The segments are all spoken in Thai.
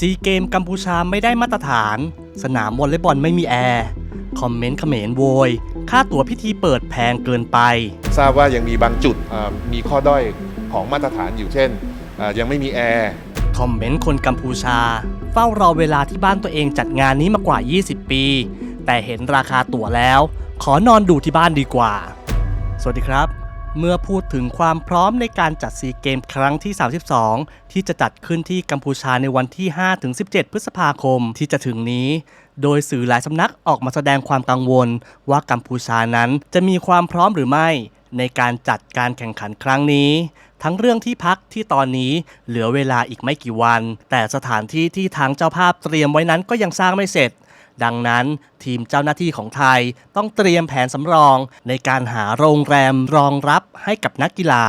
ซีเกมกัมพูชาไม่ได้มาตรฐาน สนามวอลเลย์บอลไม่มีแอร์ คอมเมนต์เขมรโวย ค่าตั๋วพิธีเปิดแพงเกินไป ทราบว่ายังมีบางจุดอ่ามีข้อด้อยของมาตรฐานอยู่เช่นอ่ายังไม่มีแอร์ คอมเมนต์คนกัมพูชา เฝ้ารอเวลาที่บ้านตัวเองจัดงานนี้มากว่า 20 ปี แต่เห็นราคาตั๋วแล้ว ขอนอนดูที่บ้านดีกว่า สวัสดีครับ เมื่อพูดถึงความพร้อมในการจัดซีเกมครั้งที่ 32 ที่จะจัดขึ้นที่กัมพูชาในวันที่ 5-17 พฤษภาคมที่จะถึงนี้ โดยสื่อหลายสำนักออกมาแสดงความกังวล ว่ากัมพูชานั้นจะมีความพร้อมหรือไม่ ในการจัดการแข่งขันครั้งนี้ ทั้งเรื่องที่พักที่ตอนนี้เหลือเวลาอีกไม่กี่วัน แต่สถานที่ที่ทางเจ้าภาพเตรียมไว้นั้นก็ยังสร้างไม่เสร็จ ดังนั้นทีมเจ้าหน้าที่ของไทยต้องเตรียมแผนสำรองในการหาโรงแรมรองรับให้กับนักกีฬา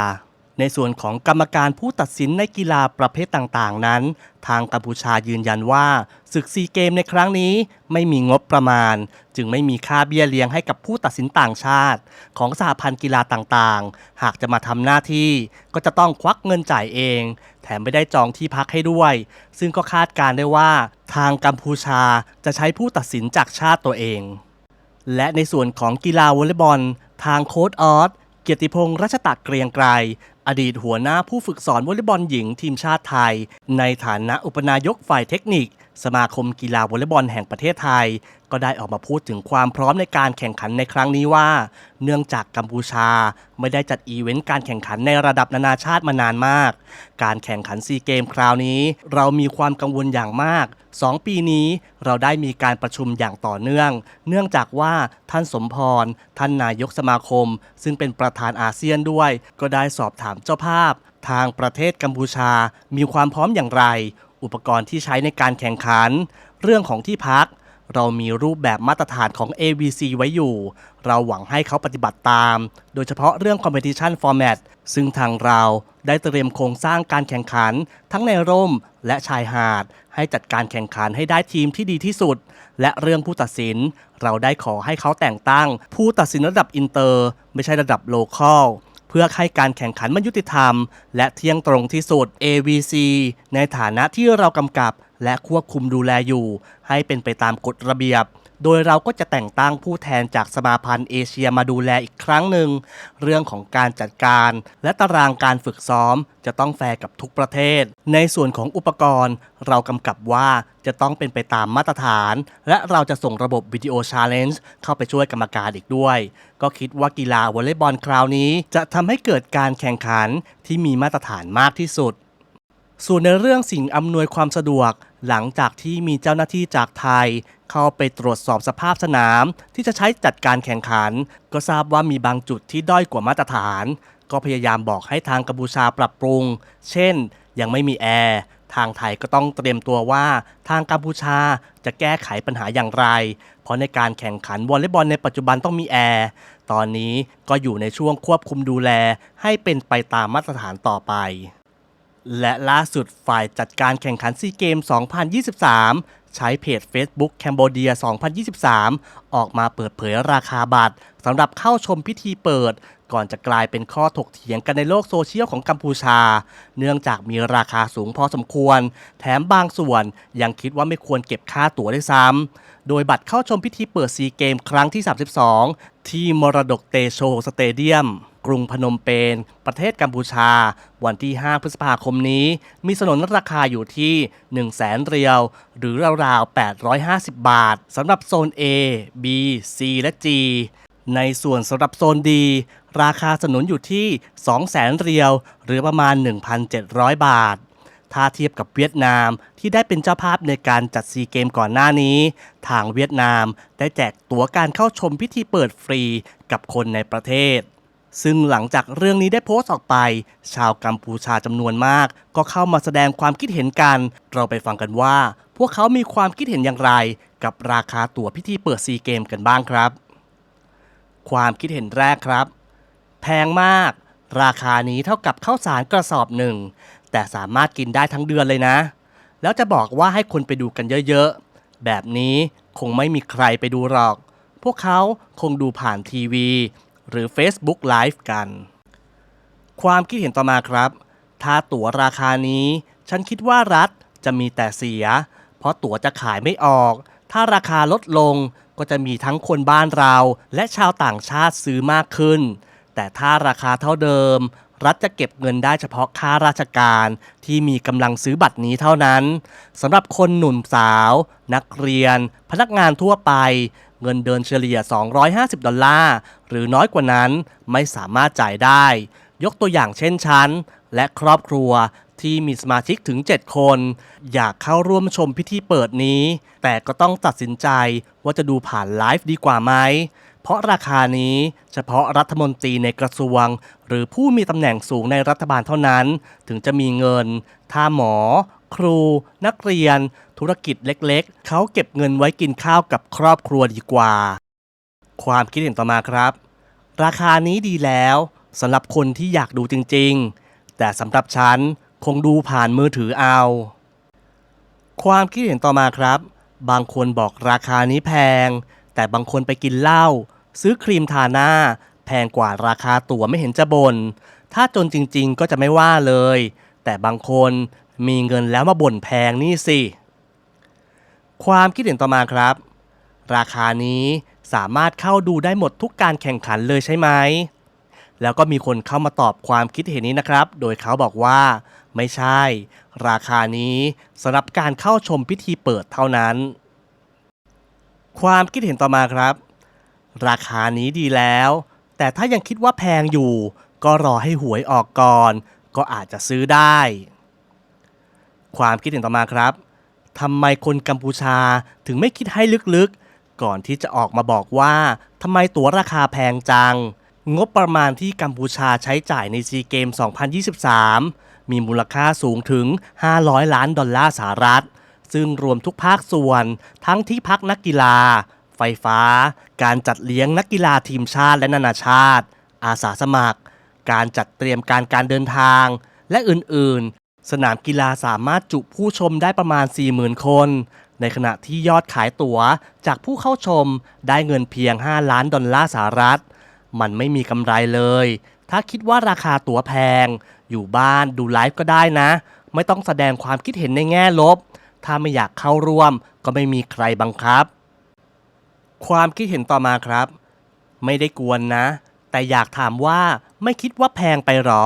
ในส่วนของกรรมการผู้ตัดสินในกีฬาประเภทต่างๆ นั้น ทางกัมพูชายืนยันว่าศึกซีเกมในครั้งนี้ไม่มีงบประมาณ จึงไม่มีค่าเบี้ยเลี้ยงให้กับผู้ตัดสินต่างชาติ ของสหพันธ์กีฬาต่างๆ หากจะมาทำหน้าที่ ก็จะต้องควักเงินจ่ายเอง แถมไม่ได้จองที่พักให้ด้วย ซึ่งก็คาดการณ์ได้ว่า ทางกัมพูชาจะใช้ผู้ตัดสินจากชาติตัวเอง และในส่วนของกีฬาวอลเลย์บอลทางโค้ดออส กียรติพงษ์รัชตะเกรียงไกรอดีตหัวหน้าผู้ฝึกสอนวอลเลย์บอลหญิงทีมชาติไทย ในฐานะอุปนายกฝ่ายเทคนิค สมาคมกีฬาวอลเลย์บอลแห่งประเทศไทย ก็ได้ออกมาพูดถึงความพร้อมในการแข่งขันในครั้งนี้ว่า เนื่องจากกัมพูชาไม่ได้จัดอีเวนต์การแข่งขันในระดับนานาชาติมานานมาก การแข่งขันซีเกมคราวนี้ เรามีความกังวลอย่างมาก 2 ปีนี้เราได้มีการประชุมอย่างต่อเนื่อง เนื่องจากว่าท่านสมพร ท่านนายกสมาคม ซึ่งเป็นประธานอาเซียนด้วย ก็ได้สอบถามเจ้าภาพ ทางประเทศกัมพูชามีความพร้อมอย่างไร อุปกรณ์ที่ใช้ในการแข่งขัน เรื่องของที่พัก เรามีรูปแบบมาตรฐานของ AVC ไว้อยู่ เราหวังให้เขาปฏิบัติตาม โดยเฉพาะเรื่อง Competition Format ซึ่งทางเราได้เตรียมโครงสร้างการแข่งขัน ทั้งในร่มและชายหาด ให้จัดการแข่งขันให้ได้ทีมที่ดีที่สุด และเรื่องผู้ตัดสิน เราได้ขอให้เขาแต่งตั้ง ผู้ตัดสินระดับอินเตอร์ ไม่ใช่ระดับโลคอล เพื่อให้การแข่งขันมันยุติธรรม และเที่ยงตรงที่สุด AVC ในฐานะที่เรากำกับ และควบคุมดูแลอยู่ ให้เป็นไปตามกฎระเบียบ โดยเราก็จะแต่งตั้งผู้แทนจากสมาพันธ์เอเชียมาดูแลอีกครั้งหนึ่ง เรื่องของการจัดการ และตารางการฝึกซ้อม จะต้องแฟร์กับทุกประเทศ ในส่วนของอุปกรณ์ เรากำกับว่าจะต้องเป็นไปตามมาตรฐาน และเราจะส่งระบบวิดีโอชาเลนจ์เข้าไปช่วยกรรมการอีกด้วย ก็คิดว่ากีฬาวอลเลย์บอลคราวนี้ จะทำให้เกิดการแข่งขันที่มีมาตรฐานมากที่สุด ส่วนในเรื่องสิ่งอำนวยความสะดวก หลังจากที่มีเจ้าหน้าที่จากไทย เข้าไปตรวจสอบสภาพสนาม ที่จะใช้จัดการแข่งขัน ก็ทราบว่ามีบางจุดที่ด้อยกว่ามาตรฐาน ก็พยายามบอกให้ทางกัมพูชาปรับปรุง เช่น ยังไม่มีแอร์ทางไทยก็ต้องเตรียมตัวว่าทางกัมพูชาจะแก้ไขปัญหาอย่างไร เพราะในการแข่งขันวอลเลย์บอลในปัจจุบันต้องมีแอร์ ตอนนี้ก็อยู่ในช่วงควบคุมดูแลให้เป็นไปตามมาตรฐานต่อไป และล่าสุดฝ่ายจัดการแข่งขันซีเกม 2023 ใช้เพจ Facebook แคนเบเดีย2023 ออกมาเปิดเผยราคาบัตรสำหรับเข้าชมพิธีเปิด ก่อนจะกลายเป็นข้อถกเถียงกันในโลกโซเชียลของกัมพูชา เนื่องจากมีราคาสูงพอสมควร แถมบางส่วนยังคิดว่าไม่ควรเก็บค่าตั๋วด้วยซ้ำโดยบัตรเข้าชมพิธีเปิดซีเกมครั้งที่ 32 ที่มรดกเตโชสเตเดียม กรุงพนมเปญประเทศกัมพูชา วันที่ 5 พฤษภาคมนี้ มีสนนราคาอยู่ที่ 1 0 0 0 0แสนเรียว หรือราวๆ 850 บาทสำหรับโซน A B C และ G ในส่วนสำหรับโซน D ราคาสนุนอยู่ที่ 2 0 0แสนเรียว หรือประมาณ 1,700 บาท ถ้าเทียบกับเวียดนามที่ได้เป็นเจ้าภาพในการจัดซีเกมก่อนหน้านี้ ทางเวียดนามได้แจกตั๋วการเข้าชมพิธีเปิดฟรีกับคนในประเทศ ซึ่งหลังจากเรื่องนี้ได้โพสต์ออกไป ชาวกัมพูชาจำนวนมาก ก็เข้ามาแสดงความคิดเห็นกัน เราไปฟังกันว่า พวกเขามีความคิดเห็นอย่างไร กับราคาตั๋วพิธีเปิดซีเกมกันบ้างครับ ความคิดเห็นแรกครับ แพงมากราคานี้เท่ากับข้าวสารกระสอบหนึ่ง แต่สามารถกินได้ทั้งเดือนเลยนะ แล้วจะบอกว่าให้คนไปดูกันเยอะๆ แบบนี้คงไม่มีใครไปดูหรอก พวกเขาคงดูผ่านทีวี หรือ Facebook Live กัน ความคิดเห็นต่อมาครับ ถ้าตั๋วราคานี้ ฉันคิดว่ารัฐจะมีแต่เสีย เพราะตั๋วจะขายไม่ออก ถ้าราคาลดลงก็จะมีทั้งคนบ้านเรา และชาวต่างชาติซื้อมากขึ้น แต่ถ้าราคาเท่าเดิม รัฐจะเก็บเงินได้เฉพาะค่าราชการที่มีกำลังซื้อบัตรนี้เท่านั้นสำหรับคนหนุ่มสาว นักเรียน พนักงานทั่วไป เงินเดือนเฉลี่ย 250 ดอลลาร์หรือน้อยกว่านั้นไม่สามารถจ่ายได้ ยกตัวอย่างเช่นฉันและครอบครัวที่มีสมาชิกถึง 7 คน อยากเข้าร่วมชมพิธีเปิดนี้ แต่ก็ต้องตัดสินใจว่าจะดูผ่านไลฟ์ดีกว่าไหม เพราะราคานี้เฉพาะรัฐมนตรีในกระทรวง หรือผู้มีตำแหน่งสูงในรัฐบาลเท่านั้น ถึงจะมีเงินถ้าหมอ ครู นักเรียน ธุรกิจเล็กๆ เขาเก็บเงินไว้กินข้าวกับครอบครัวดีกว่า ความคิดเห็นต่อมาครับ ราคานี้ดีแล้วสำหรับคนที่อยากดูจริงๆ แต่สำหรับฉันคงดูผ่านมือถือเอา ความคิดเห็นต่อมาครับ บางคนบอกราคานี้แพง แต่บางคนไปกินเหล้าซื้อครีมทาหน้า แพงกว่าราคาตั๋วไม่เห็นจะบน่นถ้าจนจริงๆก็จะไม่ว่าเลย แต่บางคนมีเงินแล้วมาบ่นแพงนี่สิ ความคิดเห็นต่อมาครับ ราคานี้สามารถเข้าดูได้หมดทุกการแข่งขันเลยใช่ไหม แล้วก็มีคนเข้ามาตอบความคิดเห็นนี้นะครับ โดยเขาบอกว่า ไม่ใช่ ราคานี้สำหรับการเข้าชมพิธีเปิดเท่านั้น ความคิดเห็นต่อมาครับ ราคานี้ดีแล้ว แต่ถ้ายังคิดว่าแพงอยู่ ก็รอให้หวยออกก่อน ก็อาจจะซื้อได้ ความคิดเห็นต่อมาครับทำไมคนกัมพูชาถึงไม่คิดให้ลึกๆ ก่อนที่จะออกมาบอกว่าทำไมตั๋วราคาแพงจัง งบประมาณที่กัมพูชาใช้จ่ายในซีเกม 2023 มีมูลค่าสูงถึง 500 ล้านดอลลาร์สหรัฐ ซึ่งรวมทุกภาคส่วน ทั้งที่พักนักกีฬา ไฟฟ้า การจัดเลี้ยงนักกีฬาทีมชาติและนานาชาติ อาสาสมัคร การจัดเตรียมการการเดินทาง และอื่น ๆ สนามกีฬาสามารถจุผู้ชมได้ประมาณ 40,000 คน ในขณะที่ยอดขายตั๋วจากผู้เข้าชมได้เงินเพียง 5 ล้านดอลลาร์สหรัฐ มันไม่มีกำไรเลย ถ้าคิดว่าราคาตั๋วแพง อยู่บ้านดูไลฟ์ก็ได้นะไม่ต้องแสดงความคิดเห็นในแง่ลบ ถ้าไม่อยากเข้าร่วม ก็ไม่มีใครบังคับ ความคิดเห็นต่อมาครับ ไม่ได้กวนนะ แต่อยากถามว่าไม่คิดว่าแพงไปหรอ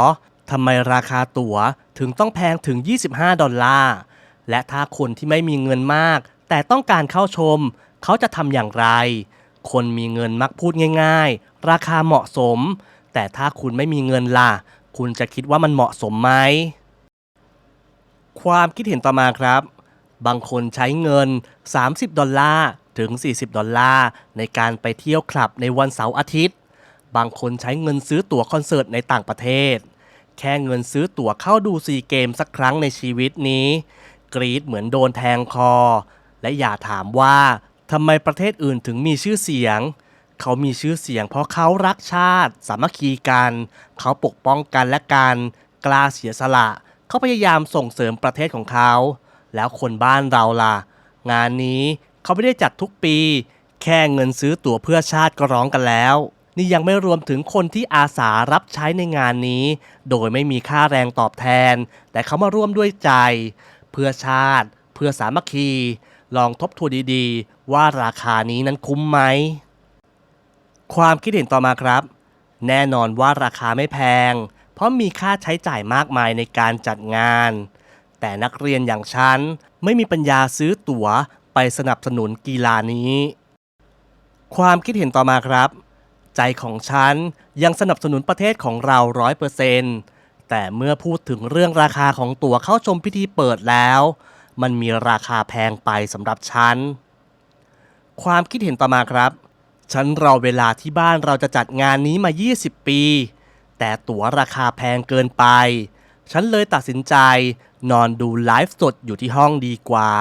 ทำไมราคาตั๋วถึงต้องแพงถึง 25 ดอลลาร์ และถ้าคนที่ไม่มีเงินมาก แต่ต้องการเข้าชม เขาจะทำอย่างไร คนมีเงินมักพูดง่าย ๆ ราคาเหมาะสม แต่ถ้าคุณไม่มีเงินล่ะ คุณจะคิดว่ามันเหมาะสมไหม ความคิดเห็นต่อมาครับ บางคนใช้เงิน 30 ดอลลาร์ถึง 40 ดอลลาร์ในการไปเที่ยวคลับในวันเสาร์อาทิตย์ บางคนใช้เงินซื้อตั๋วคอนเสิร์ตในต่างประเทศ แค่เงินซื้อตั๋วเข้าดูซีเกมสักครั้งในชีวิตนี้ กรีดเหมือนโดนแทงคอ และอย่าถามว่าทำไมประเทศอื่นถึงมีชื่อเสียง เขามีชื่อเสียงเพราะเขารักชาติ สามัคคีกัน เขาปกป้องกันและกัน กล้าเสียสละ เขาพยายามส่งเสริมประเทศของเขา แล้วคนบ้านเราล่ะ งานนี้เขาไม่ได้จัดทุกปี แค่เงินซื้อตั๋วเพื่อชาติก็ร้องกันแล้ว นี่ยังไม่รวมถึงคนที่อาสารับใช้ในงานนี้ โดยไม่มีค่าแรงตอบแทน แต่เขามาร่วมด้วยใจ เพื่อชาติ เพื่อสามัคคี ลองทบทวนดีๆ ว่าราคานี้นั้นคุ้มไหม ความคิดเห็นต่อมาครับ แน่นอนว่าราคาไม่แพง เพราะมีค่าใช้จ่ายมากมายในการจัดงาน แต่นักเรียนอย่างฉันไม่มีปัญญาซื้อตั๋วไปสนับสนุนกีฬานี้ ความคิดเห็นต่อมาครับ ใจของฉันยังสนับสนุนประเทศของเราร้อยเปอร์เซนต์แต่เมื่อพูดถึงเรื่องราคาของตั๋วเข้าชมพิธีเปิดแล้ว มันมีราคาแพงไปสำหรับฉัน ความคิดเห็นต่อมาครับ ฉันรอเวลาที่บ้านเราจะจัดงานนี้มา 20 ปี แต่ตั๋วราคาแพงเกินไป ฉันเลยตัดสินใจ นอนดูไลฟ์สดอยู่ที่ห้องดีกว่า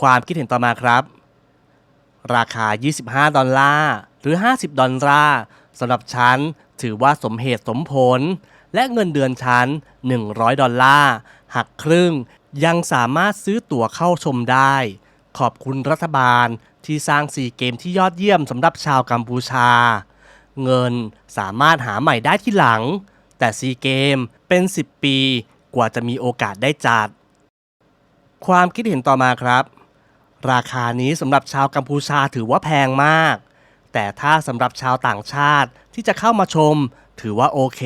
ความคิดเห็นต่อมาครับ ราคา 25 ดอลลาร์ หรือ 50 ดอลลาร์สำหรับฉันถือว่าสมเหตุสมผล และเงินเดือนฉัน 100 ดอลลาร์หักครึ่งยังสามารถซื้อตั๋วเข้าชมได้ ขอบคุณรัฐบาลที่สร้างซีเกมที่ยอดเยี่ยมสำหรับชาวกัมพูชา เงินสามารถหาใหม่ได้ที่หลัง แต่ซีเกมเป็น 10 ปี กว่าจะมีโอกาสได้จัด ความคิดเห็นต่อมาครับ ราคานี้สำหรับชาวกัมพูชาถือว่าแพงมาก แต่ถ้าสำหรับชาวต่างชาติที่จะเข้ามาชม ถือว่าโอเค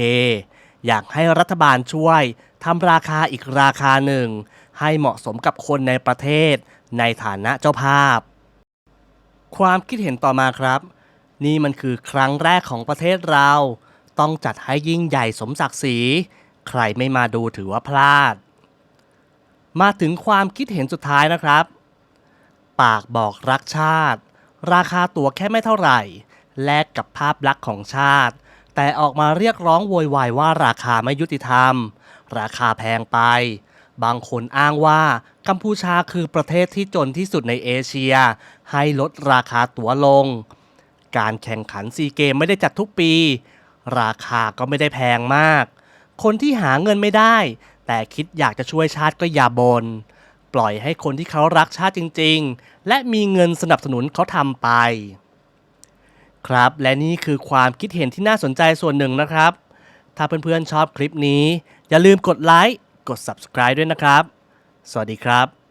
อยากให้รัฐบาลช่วยทำราคาอีกราคาหนึ่ง ให้เหมาะสมกับคนในประเทศ ในฐานะเจ้าภาพ ความคิดเห็นต่อมาครับ นี่มันคือครั้งแรกของประเทศเรา ต้องจัดให้ยิ่งใหญ่สมศักดิ์ศรี ใครไม่มาดูถือว่าพลาด มาถึงความคิดเห็นสุดท้ายนะครับ ปากบอกรักชาติ ราคาตั๋วแค่ไม่เท่าไหร่ แลกกับภาพลักษณ์ของชาติ แต่ออกมาเรียกร้องโวยวายว่าราคาไม่ยุติธรรม ราคาแพงไป บางคนอ้างว่ากัมพูชาคือประเทศที่จนที่สุดในเอเชีย ให้ลดราคาตั๋วลง การแข่งขันซีเกมไม่ได้จัดทุกปี ราคาก็ไม่ได้แพงมาก คนที่หาเงินไม่ได้ แต่คิดอยากจะช่วยชาติก็อย่าบนปล่อยให้คนที่เขารักชาติจริง ๆ และมีเงินสนับสนุนเขาทำไป ครับและนี่คือความคิดเห็นที่น่าสนใจส่วนหนึ่งนะครับ ถ้าเพื่อนๆชอบคลิปนี้ อย่าลืมกดไลค์กด subscribe ด้วยนะครับ สวัสดีครับ